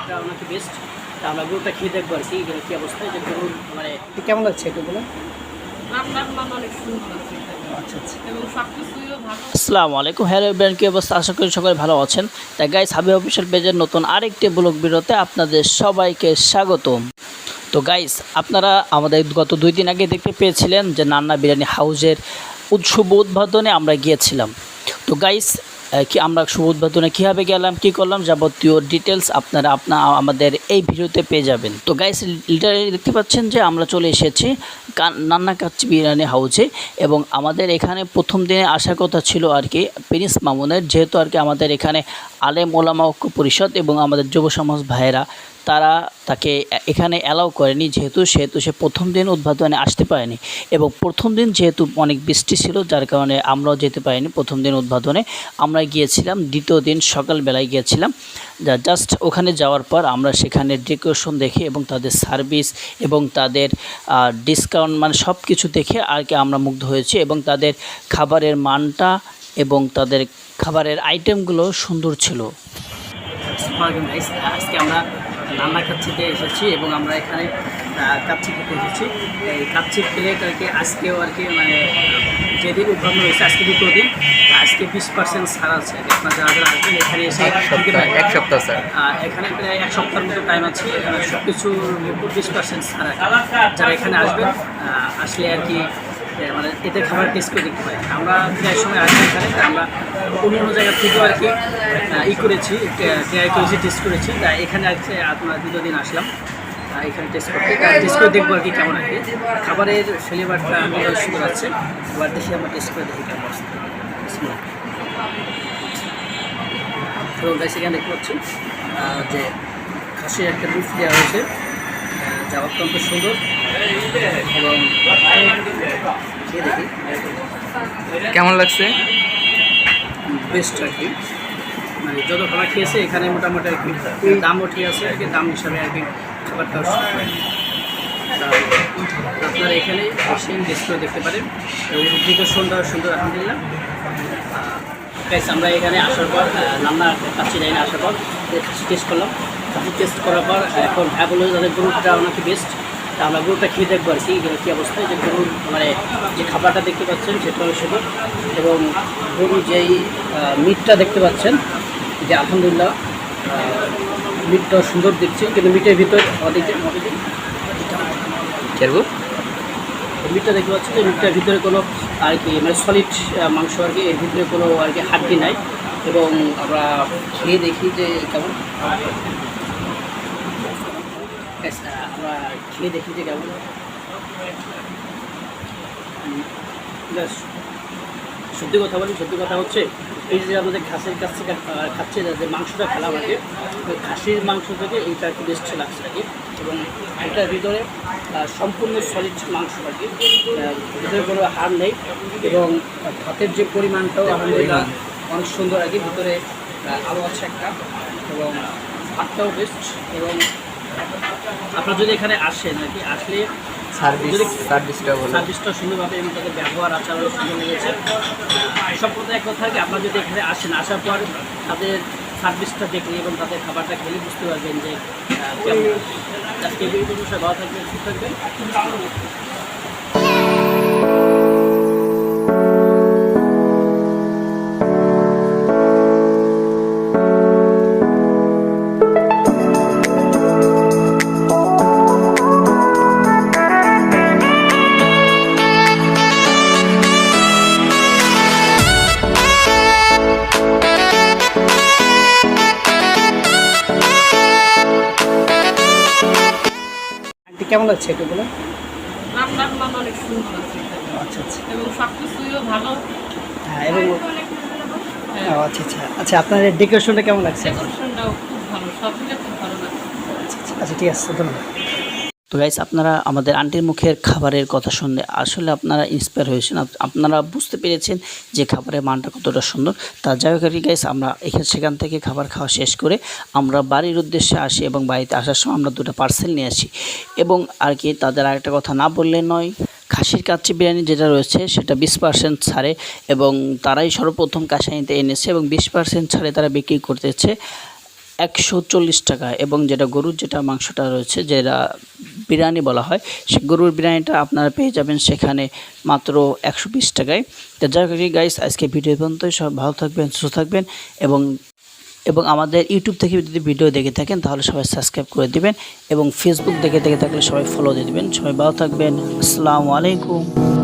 এটা ওনাকে বেস্ট তা আমরা গরুটা খেয়ে দেখব আর কি গরুর মানে কেমন লাগছে একটু বলে মান আচ্ছা আচ্ছা। আসসালামু আলাইকুম। হ্যালো ব্র্যান্ড কি অবস্থা? আশা করি সবাই ভালো আছেন। তাই গাইস হাবি অফিসিয়াল পেজের নতুন আরেকটি ব্লগ বিরতে আপনাদের সবাইকে স্বাগতম। তো গাইস আপনারা আমাদের গত দুই দিন আগে দেখতে পেয়েছিলেন যে নান্না বিরিয়ানি হাউসের উৎসব উদ্বোধনে আমরা গিয়েছিলাম। তো গাইস কি আমরা শুভ উদ্বোধনে কীভাবে গেলাম, কী করলাম যাবতীয় ডিটেলস আপনারা আপনা আমাদের এই ভিডিওতে পেয়ে যাবেন। তো গাইস লিটারালি দেখতে পাচ্ছেন যে আমরা চলে এসেছি কান- নান্না কাচ্চি বিরিয়ানি হাউসে এবং আমাদের এখানে প্রথম দিনে আসার কথা ছিল আর কি প্রিন্স মামুনের, যেহেতু আর কি আমাদের এখানে আলেম ওলামা ঐক্য পরিষদ এবং আমাদের যুব সমাজ ভাইয়েরা তারা তাকে এখানে অ্যালাউ করেনি, যেহেতু সেহেতু সে প্রথম দিন উদ্বোধনে আসতে পারেনি এবং প্রথম দিন যেহেতু অনেক বৃষ্টি ছিল, যার কারণে আমরাও যেতে পারিনি প্রথম দিন উদ্বোধনে। আমরা গিয়েছিলাম, দ্বিতীয় দিন সকালবেলায় গিয়েছিলাম। যা জাস্ট ওখানে যাওয়ার পর আমরা সেখানে ডেকোরেশন দেখে এবং তাদের সার্ভিস এবং তাদের ডিসকাউন্ট মানে সব কিছু দেখে আর কি আমরা মুগ্ধ হয়েছি এবং তাদের খাবারের মানটা এবং তাদের খাবারের আইটেমগুলো সুন্দর ছিল। আজকে আমরা রান্না কাচ্ছিতে এসেছি এবং আমরা এখানে কাচ্ছি খেতে এসেছি। এই কাচ্ছি প্লেট আর কি আজকেও আর কি মানে যেদিন উদ্বোধন হয়েছে আজকে দ্বিতীয় দিন আজকে বিশ পার্সেন্ট ছাড় আছে। আপনার যারা যারা আসবেন এখানে এসে এক সপ্তাহ স্যার। এখানে প্রায় এক সপ্তাহের মতো টাইম আছে। সব উপর বিশ পার্সেন্ট ছাড় যারা এখানে আসবেন আসলে আর কি মানে এদের খাবার টেস্ট করে দেখতে পাই। আমরা প্রায় সময় আসি এখানে আমরা অন্য অন্য জায়গা থেকেও আর কি ই করেছি ট্রাই করেছি টেস্ট করেছি। তাই এখানে আজকে আপনার দিন আসলাম এখানে টেস্ট করতে। টেস্ট করে দেখব আর কি কেমন আর কি খাবারের ফ্লেভারটা আমাদের সুন্দর আছে এবার দেখি আমরা টেস্ট করে দেখি কেমন আছে বিসমিল্লাহ। তো এখানে দেখতে পাচ্ছি যে খাসির একটা লুফ দেওয়া হয়েছে যা অত্যন্ত সুন্দর। কেমন লাগছে? বেস্ট আর কি। মানে যত খাবার খেয়েছে, এখানে মোটামুটি আর কি দামও ঠিক আছে, আর কি দাম হিসাবে আর কি খাবারটাও তা আপনারা এখানে টেস্ট করে দেখতে পারেন। এবং ডেকোরেশনটাও সুন্দর আলহামদুলিল্লাহ। গাইস আমরা এখানে আসার পর রান্না কাছে যাই না আসার পর টেস্ট করলাম। টেস্ট করার পর, এখন হ্যাঁ বলে তাদের গরুটা ওনাকে বেস্ট তা আমরা গরুটা খেয়ে দেখব আর কি কী অবস্থায় যে গরুর মানে যে খাবারটা দেখতে পাচ্ছেন সেটাও সেটা এবং গরুর যেই মিটটা দেখতে পাচ্ছেন যে আলহামদুলিল্লাহ মিটটাও সুন্দর দেখছি কিন্তু মিটের ভিতর অনেক খেলব মিটটা দেখতে পাচ্ছি যে মিটটার ভিতরে কোনো আর কি মানে সলিড মাংস আর কি এর ভিতরে কোনো আর কি হাড্ডি নাই এবং আমরা খেয়ে দেখি যে কেমন। আমরা খেয়ে দেখি যে কেমন সত্যি কথা বলি সত্যি কথা হচ্ছে এই যে আমাদের ঘাসের কাছ থেকে খাচ্ছে যে মাংসটা কি ওই খাসির মাংস থেকে এইটা একটু বেস্ট লাগছে আর কি। এবং এটার ভিতরে সম্পূর্ণ সলিড মাংস আর কি। ভিতরে কোনো হাড় নেই এবং ভাতের যে পরিমাণটাও আলহামদুলিল্লাহ অনেক সুন্দর আর কি। ভিতরে আলো আছে একটা এবং ভাতটাও বেস্ট এবং আপনারা যদি এখানে আসেন আর কি আসলে সার্ভিস সার্ভিসটা সার্ভিসটা সুন্দরভাবে এবং তাদের ব্যবহার আচার সুন্দর লেগেছে। সব কথা এক কথা কি আপনারা যদি এখানে আসেন আসার পর তাদের সার্ভিসটা দেখলে এবং তাদের খাবারটা খেলে বুঝতে পারবেন যে আহ, আজকে এই বিষয়ে ভালো থাকবেন সুস্থ থাকবেন। কেমন লাগছে একটু বলে রান্নার মান অনেক সুন্দর আছে আচ্ছা আচ্ছা। এবং সব কিছুইও ভালো। হ্যাঁ এবং হ্যাঁ, ও, আচ্ছা আচ্ছা। আচ্ছা আপনার ডেকোরেশনটা কেমন লাগছে? ডেকোরেশনটাও খুব ভালো সব মিলে খুব ভালো লাগে আচ্ছা আচ্ছা। আচ্ছা ঠিক আছে ধন্যবাদ। তো গাইস আপনারা আমাদের আন্টির মুখের খাবারের কথা শুনলে আসলে আপনারা ইন্সপায়ার হয়েছেন। আপনারা বুঝতে পেরেছেন যে খাবারের মানটা কতটা সুন্দর। তা যাই হোক গাইস আমরা এখানে সেখান থেকে খাবার খাওয়া শেষ করে আমরা বাড়ির উদ্দেশ্যে আসি এবং বাড়িতে আসার সময় আমরা দুটো পার্সেল নিয়ে আসি। এবং আর কি তাদের আরেকটা কথা না বললে নয়, খাসির কাচ্চি বিরিয়ানি যেটা রয়েছে সেটা বিশ পার্সেন্ট ছাড়ে এবং তারাই সর্বপ্রথম কাশাইতে এনেছে এবং বিশ পার্সেন্ট ছাড়ে তারা বিক্রি করতেছে একশো চল্লিশ টাকা এবং যেটা গরুর যেটা মাংসটা রয়েছে, যেটা বিরিয়ানি বলা হয়, সে গরুর বিরিয়ানিটা আপনারা পেয়ে যাবেন সেখানে মাত্র একশো বিশ টাকায়। তো যাই হোক গাইস আজকে ভিডিও পর্যন্তই। সব ভালো থাকবেন, সুস্থ থাকবেন এবং এবং আমাদের ইউটিউব থেকে যদি ভিডিও দেখে থাকেন, তাহলে সবাই সাবস্ক্রাইব করে দিবেন এবং ফেসবুক দেখে দেখে থাকলে সবাই ফলো দিয়ে দেবেন। সবাই ভালো থাকবেন। আসসালামু আলাইকুম।